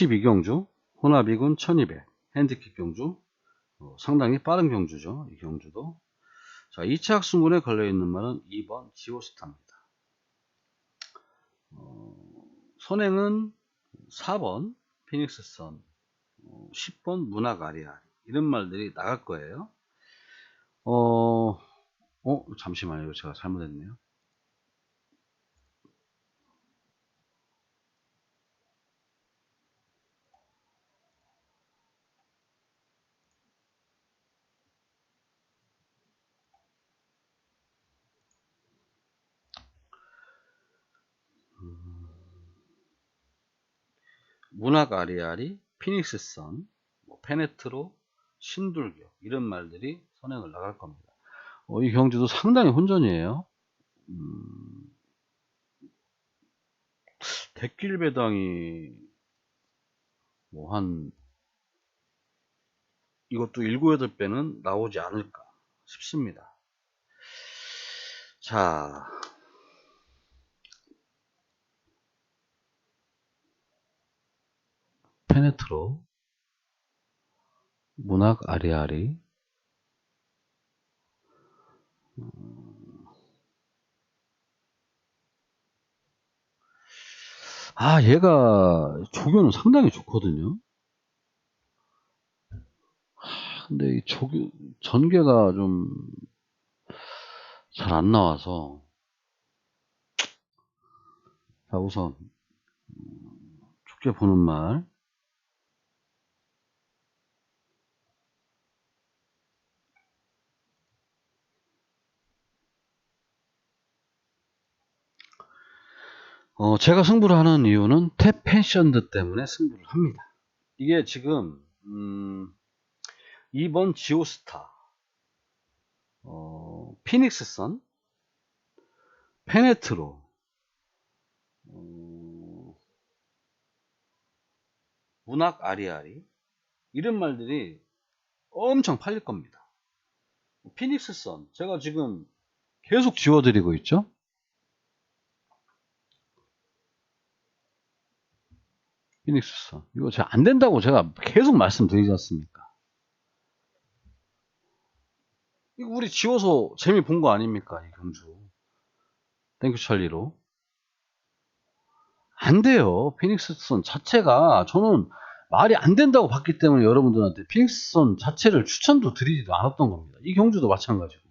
22경주, 혼합이군 1200, 핸디캡 경주, 어, 상당히 빠른 경주죠. 이 경주도. 자, 2차 학순군에 걸려있는 말은 2번 지오스타입니다. 어, 선행은 4번 피닉스선, 어, 10번 문학 아리아리 이런 말들이 나갈 거예요. 어, 어, 잠시만요. 제가 잘못했네요. 문학 아리아리, 피닉스 선, 뭐 페네트로, 신둘교 이런 말들이 선행을 나갈 겁니다. 어, 이 경주도 상당히 혼전이에요. 음, 대길 배당이 뭐 한 이것도 7, 8배는 나오지 않을까 싶습니다. 자, 페네트로 문학 아리아리. 아 얘가 조교는 상당히 좋거든요. 근데 이 조교 전개가 좀 잘 안 나와서. 자 우선 좋게 보는 말 어, 제가 승부를 하는 이유는 탭 펜션드 때문에 승부를 합니다. 이게 지금 음, 2번 지오스타 어, 피닉스선 페네트로 어, 문학 아리아리 이런 말들이 엄청 팔릴 겁니다. 피닉스선 제가 지금 계속 지워드리고 있죠. 피닉스선 이거 제가 안 된다고 제가 계속 말씀드리지 않습니까? 이거 우리 지워서 재미 본 거 아닙니까? 이 경주 땡큐 찰리로 안 돼요. 피닉스선 자체가 저는 말이 안 된다고 봤기 때문에 여러분들한테 피닉스선 자체를 추천도 드리지도 않았던 겁니다. 이 경주도 마찬가지고.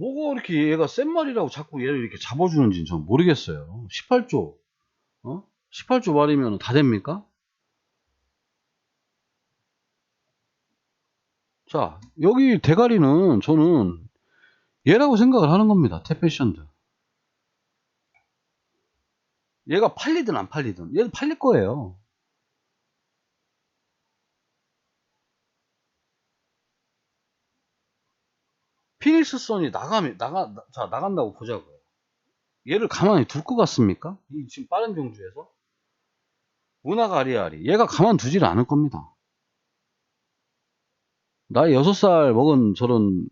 뭐가 이렇게 얘가 센 말이라고 자꾸 얘를 이렇게 잡아주는지는 전 모르겠어요. 18조, 어? 18조 말이면 다 됩니까? 자, 여기 대가리는 저는 얘라고 생각을 하는 겁니다. 태페션드. 얘가 팔리든 안 팔리든 얘도 팔릴 거예요. 피닉스선이 나가면 나가 자 나간다고 보자고요. 얘를 가만히 둘 것 같습니까? 이 지금 빠른 경주에서 문화가 아리아리 얘가 가만 두지를 않을 겁니다. 나이 6살 먹은 저런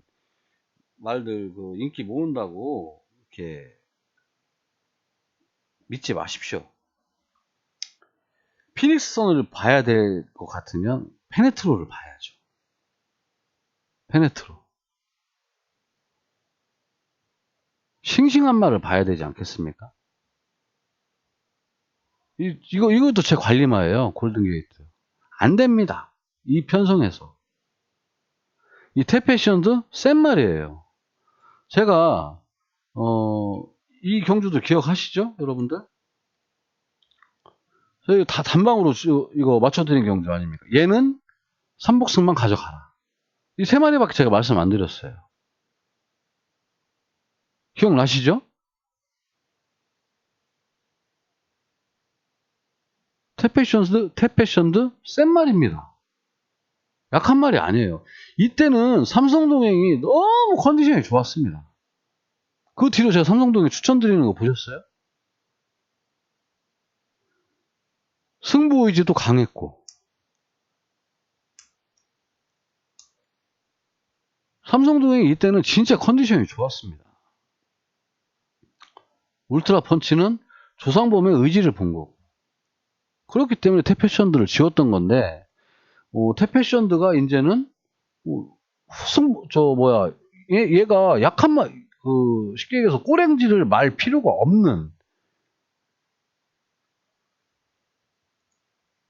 말들 그 인기 모은다고 이렇게 믿지 마십시오. 피닉스 선을 봐야 될 것 같으면 페네트로를 봐야죠. 페네트로. 싱싱한 말을 봐야 되지 않겠습니까? 이, 이거, 이것도 제 관리마예요. 골든게이트. 안 됩니다. 이 편성에서. 이 태페션도 센 말이에요. 제가, 어, 이 경주도 기억하시죠? 여러분들? 저희 다 단방으로 이거 맞춰드린 경주 아닙니까? 얘는 삼복승만 가져가라. 이 세 마리밖에 제가 말씀 안 드렸어요. 기억나시죠? 태페션드, 태페션드 센 말입니다. 약한 말이 아니에요. 이때는 삼성동행이 너무 컨디션이 좋았습니다. 그 뒤로 제가 삼성동행 추천드리는 거 보셨어요? 승부 의지도 강했고 삼성동행이 이때는 진짜 컨디션이 좋았습니다. 울트라 펀치는 조상범의 의지를 본 거고. 그렇기 때문에 태패션드를 지웠던 건데, 어, 태패션드가 이제는, 어, 승, 저, 뭐야, 얘, 얘가 약한 말, 그, 쉽게 얘기해서 꼬랭지를 말 필요가 없는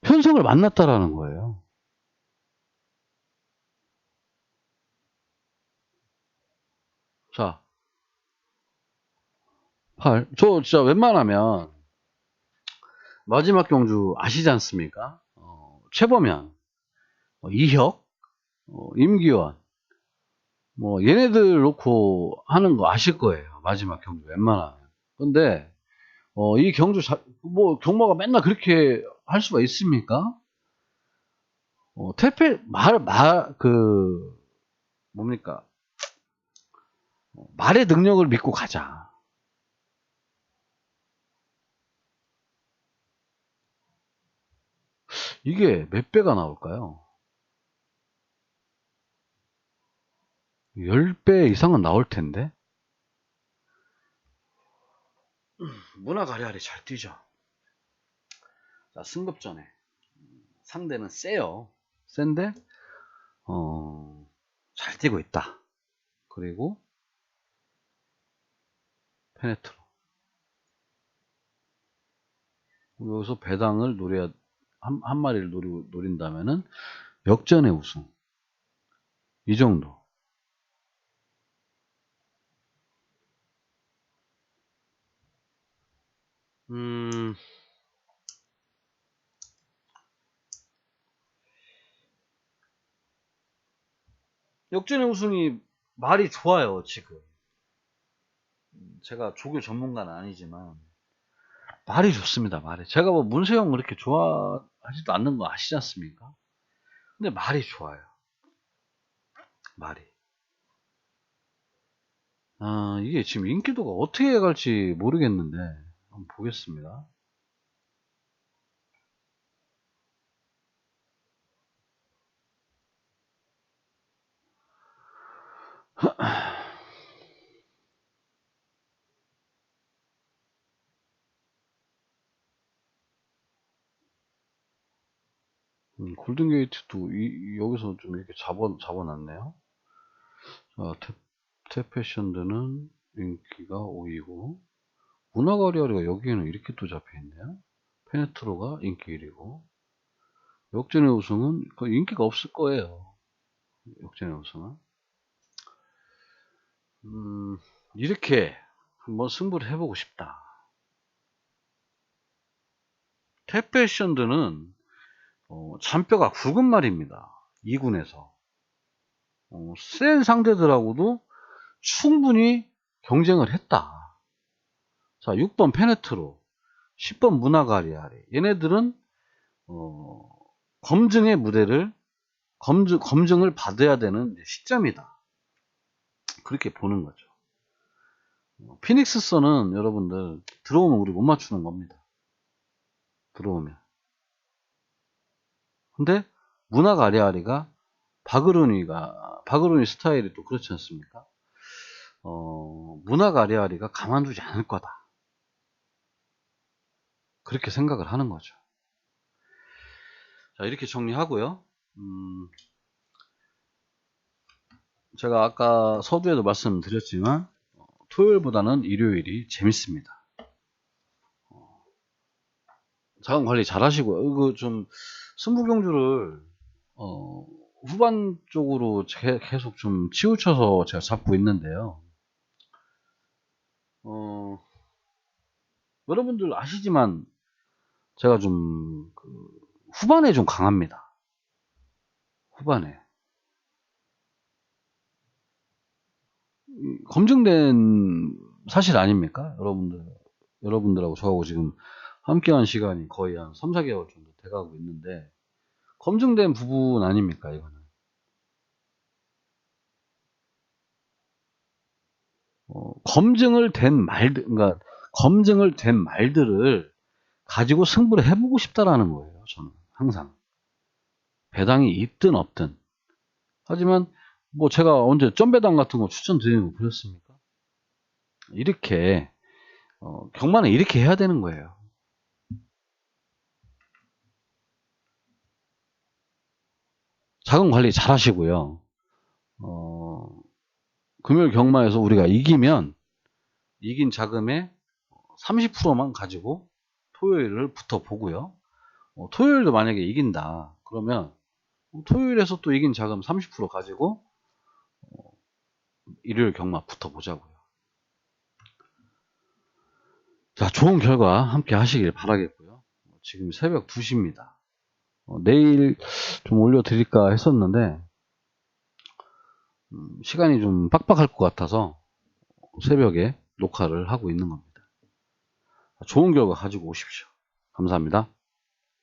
현성을 만났다라는 거예요. 자, 8. 저 진짜 웬만하면 마지막 경주 아시지 않습니까? 어, 최범현, 어, 이혁, 어, 임기원, 뭐 얘네들 놓고 하는 거 아실 거예요. 마지막 경주 웬만하면. 근데 어, 이 경주 자, 뭐 경마가 맨날 그렇게 할 수가 있습니까? 어, 태페 말말그 뭡니까? 어, 말의 능력을 믿고 가자. 이게 몇 배가 나올까요? 10배 이상은 나올 텐데? 문화 가리아리 잘 뛰죠. 자, 승급 전에. 상대는 세요. 센데, 어, 잘 뛰고 있다. 그리고, 페네트로. 여기서 배당을 노려야, 한, 한 마리를 노리, 노린다면은, 역전의 우승. 이 정도. 음, 역전의 우승이 말이 좋아요, 지금. 제가 조교 전문가는 아니지만, 말이 좋습니다, 말이. 제가 뭐 문세영 그렇게 좋아하지도 않는 거 아시지 않습니까? 근데 말이 좋아요. 말이. 아, 이게 지금 인기도가 어떻게 갈지 모르겠는데, 한번 보겠습니다. 음, 골든게이트도 이, 여기서 좀 이렇게 잡아, 잡아놨네요. 자, 태, 태패션드는 인기가 5위고, 문화가리아리가 여기에는 이렇게 또 잡혀있네요. 페네트로가 인기 1위고, 역전의 우승은 그 인기가 없을 거예요. 역전의 우승은. 음, 이렇게 한번 승부를 해보고 싶다. 태페션드는 어, 잔뼈가 굵은 말입니다. 2군에서. 어, 센 상대들하고도 충분히 경쟁을 했다. 자, 6번 페네트로, 10번 문화가리아리. 얘네들은 어, 검증의 무대를 검증, 검증을 받아야 되는 시점이다. 그렇게 보는 거죠. 어, 피닉스 선은 여러분들 들어오면 우리 못 맞추는 겁니다. 들어오면. 근데 문학 아리아리가 바그루니가 바그루니 스타일이 또 그렇지 않습니까? 어, 문학 아리아리가 가만두지 않을 거다. 그렇게 생각을 하는 거죠. 자 이렇게 정리하고요. 음, 제가 아까 서두에도 말씀드렸지만 어, 토요일보다는 일요일이 재밌습니다. 어, 자원 관리 잘 하시고요. 이거 좀 승부경주를 어, 후반 쪽으로 계속 좀 치우쳐서 제가 잡고 있는데요. 어, 여러분들 아시지만 제가 좀 그 후반에 좀 강합니다. 후반에. 검증된 사실 아닙니까? 여러분들, 여러분들하고 저하고 지금 함께한 시간이 거의 한 3, 4개월 정도 돼가고 있는데, 검증된 부분 아닙니까, 이거는? 어, 검증을 된 말들, 그러니까 검증을 된 말들을 가지고 승부를 해보고 싶다라는 거예요, 저는. 항상. 배당이 있든 없든. 하지만 뭐 제가 언제 점배당 같은 거 추천드리는 거 보셨습니까? 이렇게 어, 경마는 이렇게 해야 되는 거예요. 자금 관리 잘 하시고요. 어, 금요일 경마에서 우리가 이기면 이긴 자금의 30%만 가지고 토요일을 붙어 보고요. 어, 토요일도 만약에 이긴다. 그러면 토요일에서 또 이긴 자금 30% 가지고 어, 일요일 경마 붙어 보자고요. 자, 좋은 결과 함께 하시길 바라겠고요. 지금 새벽 2시입니다. 어, 내일 좀 올려드릴까 했었는데, 음, 시간이 좀 빡빡할 것 같아서 새벽에 녹화를 하고 있는 겁니다. 좋은 결과 가지고 오십시오. 감사합니다.